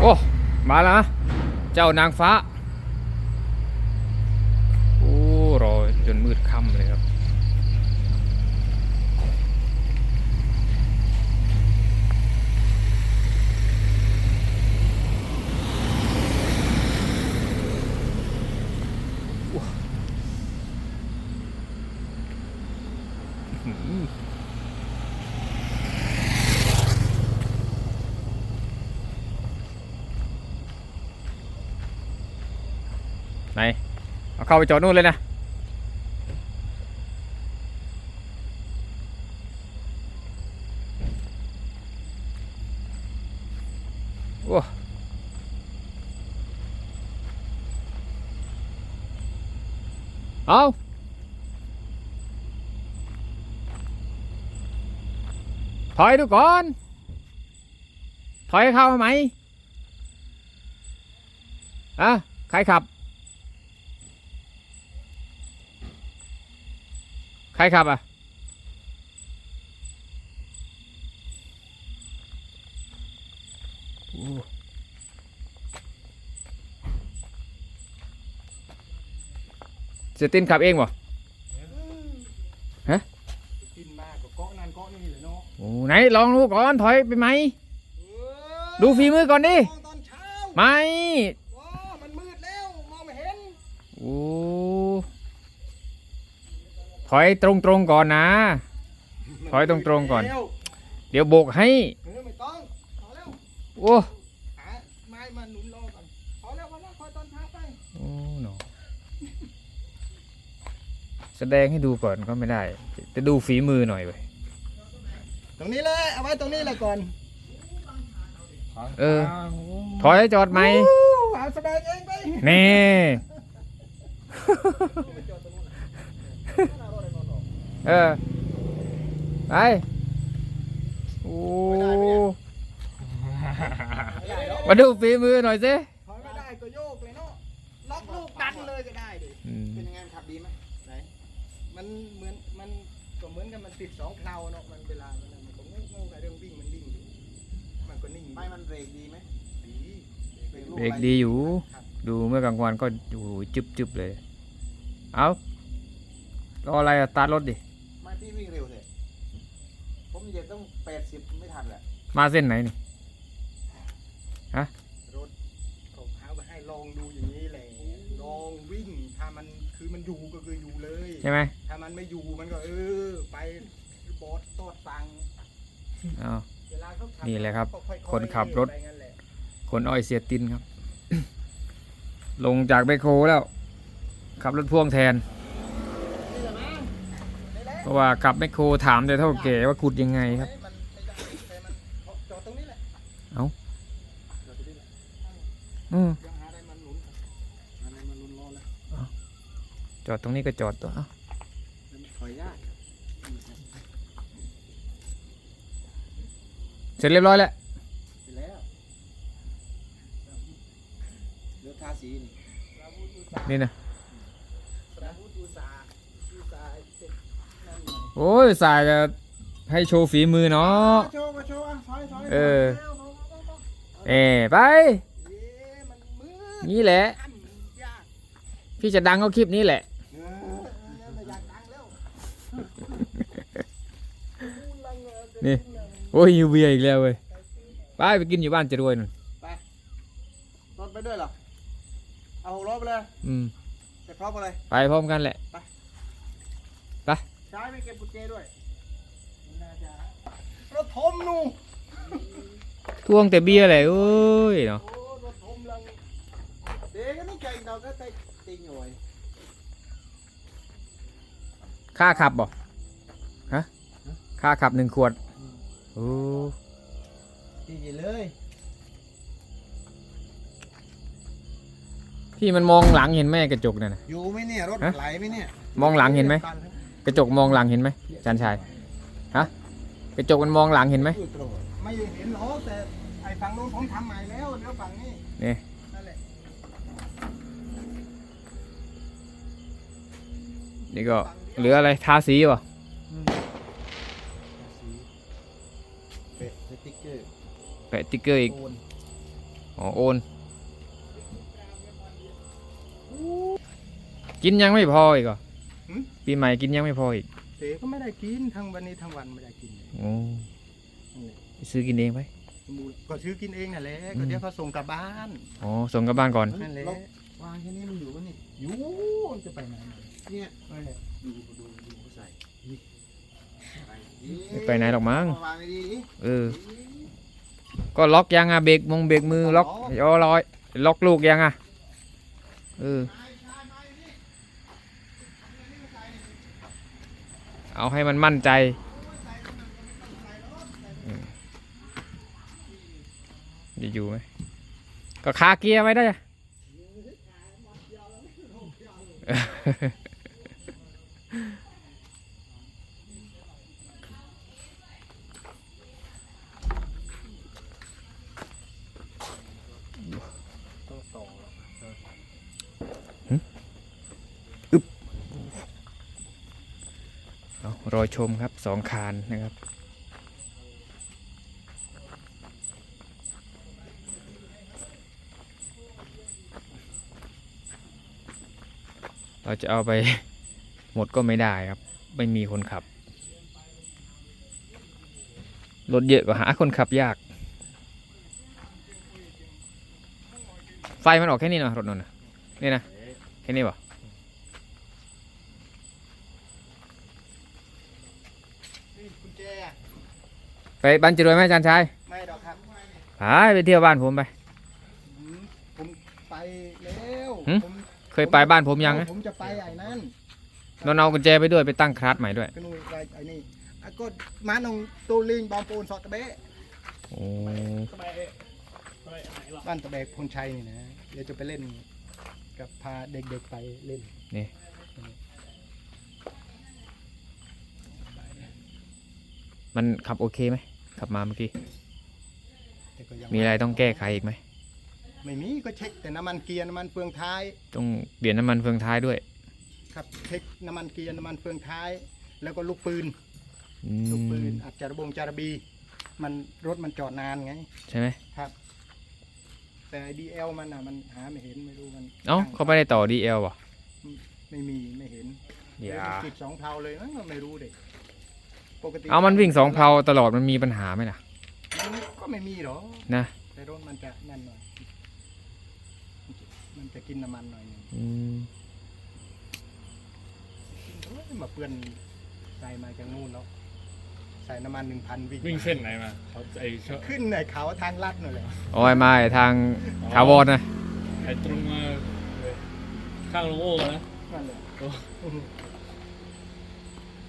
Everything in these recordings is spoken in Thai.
โอ้ มาแล้วนะ เจ้านางฟ้า โอ้ รอจนมืดค่ำเลยครับไหน เข้าไปจอดนู่นเลยนะโอ้เอาถอยดูก่อน ถอยเข้าไหมอะใครขับ ครขับอะโอ้เสียตินขับเองบ่กินมากก็เกาะนั่นเกาะนี่เลยเนาะ โอ้ไหนลองดูก่อนถอยไปไหม ดูฝีมือก่อนดิมองตอนเช้าไม่ ว้ามันมืดแล้ว มองไม่เห็น โอ้ ถอยตรงๆก่อนนะ ถอยตรงๆก่อนเร็วเดี๋ยวโบกให้เออไม่ต้องพอแล้วโอ้หาไม้มาหนุนรอก่อนพอแล้วพอแล้วคอยตอนเช้าไปโอ้หนอแสดงให้ดูก่อนก็ไม่ได้ จะดูฝีมือหน่อยเว้ยตรงนี้เลยเอาไว้ตรงนี้เลยก่อนเออ ถอยจอดไหมอู้เอาแสดงเองไปแน่ เออ ไป โอ้ไม่ได้หรอกมาดูฝีมือหน่อยสิถอยไม่ได้ก็โยกเลยเนาะ ล็อกลูกดันเลยก็ได้ดิ อืมเป็นยังไงขับดีไหมไหน มันเหมือนมันก็เหมือนกันมันติดสองเพลาเนาะ มันเวลา มันน่ะมันก็งูงูกับเรื่องวิ่งมันวิ่งอยู่มันก็นิ่งไม่มันเบรกดีไหมดีเบรกดีอยู่ ดูเมื่อกลางวันก็โอ้โหจึบจึบๆเลย เอารออะไรอะตาร์ทรถดิไม่ พี่วิ่งเร็วเลยผมเหยียบต้องแปดสิบไม่ทันแหละมาเส้นไหนนี่ รถเขาหาไปให้ลองดูอย่างนี้แหละลองวิ่งถ้ามันคือมันอยู่ก็คืออยู่เลย ใช่ไหมถ้ามันไม่อยู่มันก็เออ ไปบอสตอดฟังเอาเวลาเขาขับนี่แหละครับก็อยๆคนขับรถ ไปงั้นแหละคนอ้อยเสียตินครับ ลงจากไบคโครแล้ว ขับรถพ่วงแทน นี่แหละมั้งนี่แหละ เพราะว่าขับไมคโครถามแต่เท่าแก่ว่าขุดยังไงครับมันไม่ได้แต่มันจอดตรงนี้แหละเอ้าจอดตรงนี้แหละอืมยังหาอะไรมันหนุนก่อนอะไรมันหนุนรอแล้วจอดตรงนี้ก็จอดตัวเอ้ามันถอยยากเสร็จเรียบร้อยแล้วไปแล้วเลือกทาสีนี่สาวุธอุตสาหนี่นะ สาวุธอุตสาหอุตสาหเสร็จนั่นไง โอ้ยสายจะให้โชว์ฝีมือเนาะโชว์มาโชว์อะถอยถอยเออถยถอยถอยถอยเอ้ไป เอ๊ะมันมืดนี่แหละทำยากพี่จะดังก็คลิปนี้แหละเออไม่อยากดังแล้วนี่ โอ้ยยูเบียร์อีกแล้วเว้ย ไปไปกินอยู่บ้านจะรวยหน่อยรถไปด้วยเหรอ เอาหกล้อไปเลยอืม จะครอบอะไร ไปพร้อมกันแหละ ใช้ไม่เก็บกุญแจด้วยน่าจะรถทมนู่ทวงแต่เบียร์แหละเอ้ยเนาะโอ้รถทมลังเด็กก็นี่เก่งเราก็เตะติงหน่อยค่าขับบ่ฮะค่าขับหนึ่งขวดโอ้ตีเลยพี่มันมองหลังเห็นไหมกระจกเนี่ยนะอยู่ไหมเนี่ยรถฮะไหลไหมเนี่ยมองหลังเห็นไหมก ระจกมองหลังเห็นไหมจันชายฮะกระจกมันมองหลังเห็นไหมอยู่ตรงไม่เห็นหรอกแต่ไอ้ฝั่งนู้นผมทำใหม่แล้วเดี๋ยวฝั่งนี้นี่นั่นแหละนี่ก็เหลืออะไรทาสีป่ะเป็ดสติ๊กเกอร์แปะติ๊กเกอร์อีกโอนโอ๋อโอนกินยังไม่พออีกเหรอ หืมปีใหม่กินยังไม่พออีกเต๋ก็ไม่ได้กินทั้งวันนี้ทั้งวันไม่ได้กินเลยโอ้นั่นแหละไปซื้อกินเองไหม มูก็ซื้อกินเองนั่นแหละอืก็มเดี๋ยวเขาส่งกลับบ้านอ๋อส่งกลับบ้านก่อน นั่นแหละเราวางแค่นี้มันอยู่ปะนี่อยู่จะไปไหนมาเนี่ยนั่นแหละดูดูดูเขาใส่ไม่ไปไหนหรอกมั้ง วางดีเออ ก็ล็อกยังอะเบรกมงเบรกมือล็อกยอร้อย ล็อกลูกยังอะเออ เอาให้มันมั่นใจจะอยู่ไหมก็คาเกียร์ไว้ได้อะ ต้องต่อ เอา รอชมครับสองคานนะครับ เราจะเอาไปหมดก็ไม่ได้ครับ ไม่มีคนขับ รถเยอะก็หาคนขับยาก ไฟมันออกแค่นี้เนาะรถนนท์นี่นะ แค่นี้ป่ะ นี่กุญแจ ไปบ้านจะรวยไหมอาจารย์ชายไม่ดอกครับ ไปไปเที่ยวบ้านผมไปอืมผมไปแล้วหืมผมเคยไปบ้านผมยังนะผมจะไปไอ้นั่นนนท์เอากุญแจไปด้วยไปตั้งคลาสใหม่ด้วยก็นู่นไอ้ไอ้นี่อะก็มาน้องตัวลิงบอมปูนสอดตะเบะโอ้บ้านตะเบกพลชัยนี่นะเดี๋ยวจะไปเล่น กับพาเด็กๆไปเล่นมันขับโอเคไหม ขับมาเมื่อกี้ แต่ก็ยังมีอะไรต้องแก้ไขอีกไหม ไม่มีก็เช็คแต่น้ำมันเกียร์น้ำมันเฟืองท้าย ต้องเปลี่ยนน้ำมันเฟืองท้ายด้วยครับเช็คน้ำมันเกียร์น้ำมันเฟืองท้าย แล้วก็ลูกปืน อืลูกปืมนอาจจะระบงจารบี มันรถมันจอดนานไงใช่ไหมครับ แต่ดีเอลมันอะมันหาไม่เห็นไม่รู้มันเอ้าเขาไม่ได้ต่อ DL ว่ะไม่มีไม่เห็นอย่าติดสองเพลาเลยมั้งไม่รู้เด็ก ปกติเอามันวิ่งสองเพลาตลอดมันมีปัญหาไหมล่ะ ก็ไม่มีหรอกนะ แต่รถมันจะนั่นหน่อย มันจะกินน้ำมันหน่อยหนึงอืมโอ้ยมาเปื้อนใส่มาจากนู่นแล้วใส่น้ำมันหนึ่งพันวิ่งวิ่งมาเส้นไหนมาเขาไอ้ชอบขึ้นในเขาทางลัดนั่นแหละโอ้ยมาไอ้ทางถาวรนะ ไอ้ตรงมาข้างลงโอ้นะนั่นแหละโอ้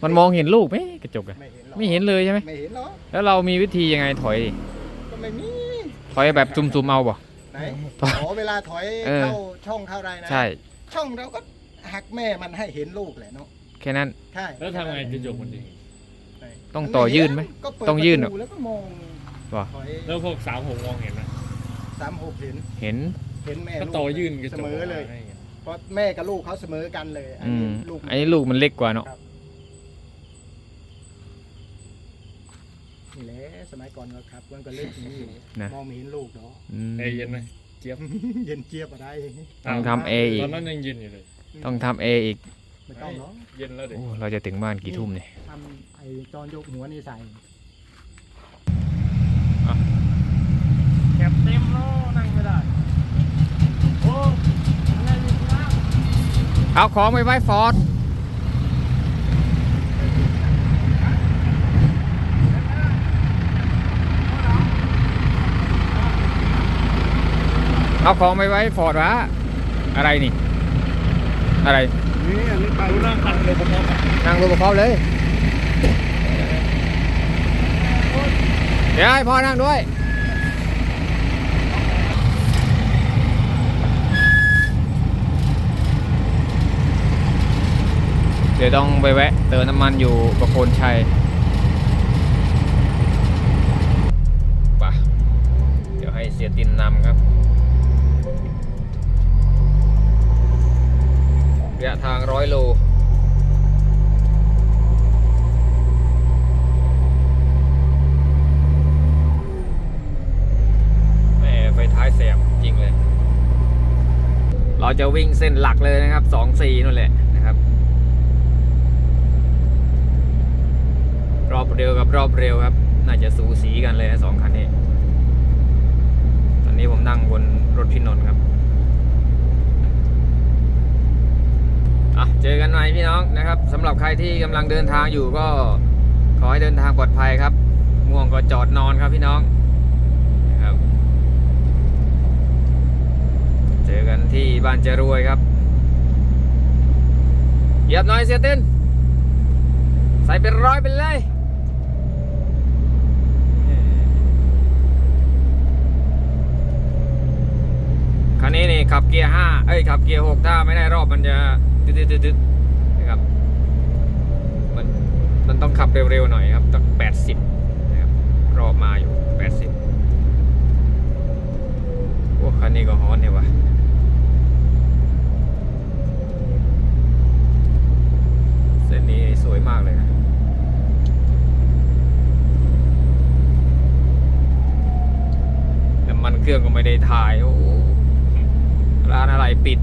มันมองเห็นลูกไหมกระจกอะไม่เห็นหรอกไม่เห็นเลยใช่ไหมไม่เห็นหรอกแล้วเรามีวิธียังไงถอยดิก็ไม่มีถอยแบบซุ่มๆเอาบ่ ไหนถอยอ๋อเวลาถอยเออ เข้าช่องเข้าอะไรนะใช่ ช่องเราก็หักแม่มันให้เห็นลูกแหละเนาะแค่นั้น ใช่แล้วทำไงจะจบมันจริงไหนต้องต่อยื่นไหมก็เปิดต้องยื่นปเหรระอตูแล้วก็มองว่ะ ถอยแล้วพวกสามหกมองเห็นไหมสามหกเห็นเห็น เห็นแม่ก็ลูกต่อยื่นกระเสจกมอเลย ให้ไงเพราะแม่กับลูกเขาเสมอกันเลยอันอืนี้มลูก อันนี้ลูกมันเล็กกว่าเนาะ นี่แหละสมัยก่อนเราครับมันก็เล่นอย่างนี้อยู่นะ มองไม่เห็นลูกเนาะอืมไอ้เย็นไหมเจี๊ยบเย็นเจี๊ยบอะไรต้องทำเออีก ตอนนั้นยังเย็นอยู่เลยต้องทำเออีกไม่ต้องเนาะเย็นแล้วเด็กโอ้เราจะถึงบ้านกี่ทุ่มเนี่ยทำไอ้ตอนยกหัวนี่ใส่แคบเต็มแล้วนั่งไม่ได้โอ้อะไรอยู่ข้างล่างเอาของไปไว้ฟอร์ด เอาของไปไว้ฟอร์ดวะอะไรนี่ อะไร นี่อันนี้ไปดูนั่งคันเลยผมมองนั่งรถกับเขาเลย เดี๋ยวให้พ่อนั่งด้วย เดี๋ยวต้องไปแวะ เติมน้ำมันอยู่ประโคนชัยป่ะเดี๋ยวให้เสียตินนำครับ ระยะทางร้อยโลแม่ไฟท้ายแสบจะวิ่งเส้นหลักเลยนะครับสองสี่นั่นแหละนะครับ รอบเร็วกับรอบเร็วครับ น่าจะสูสีกันเลยสองคันนี้ ตอนนี้ผมนั่งบนรถพี่นนท์ครับ อะ เจอกันใหม่พี่น้องนะครับสำหรับใครที่กำลังเดินทางอยู่ก็ขอให้เดินทางปลอดภัยครับง่วงก็จอดนอนครับพี่น้องนะครับเจอกันที่บ้านจะรวยครับเหยียบน่อยเสียตินใส่เป็นร้อยไปเลยคันนี้นี่ขับเกียร์ห้าเอ้ยขับเกียร์หกถ้าไม่ได้รอบมันจะ ดึดดึดดึดดึดนะครับมันมันต้องขับเร็วๆหน่อยครับตั้งแปดสิบนะครับรอบมาอยู่แปดสิบโอ้คันนี้ก็ฮอนเนี่ยวะเส้นนี้สวยมากเลยนะน้ำมันเครื่องก็ไม่ได้ถ่ายโอ้ร้านอะไรปิด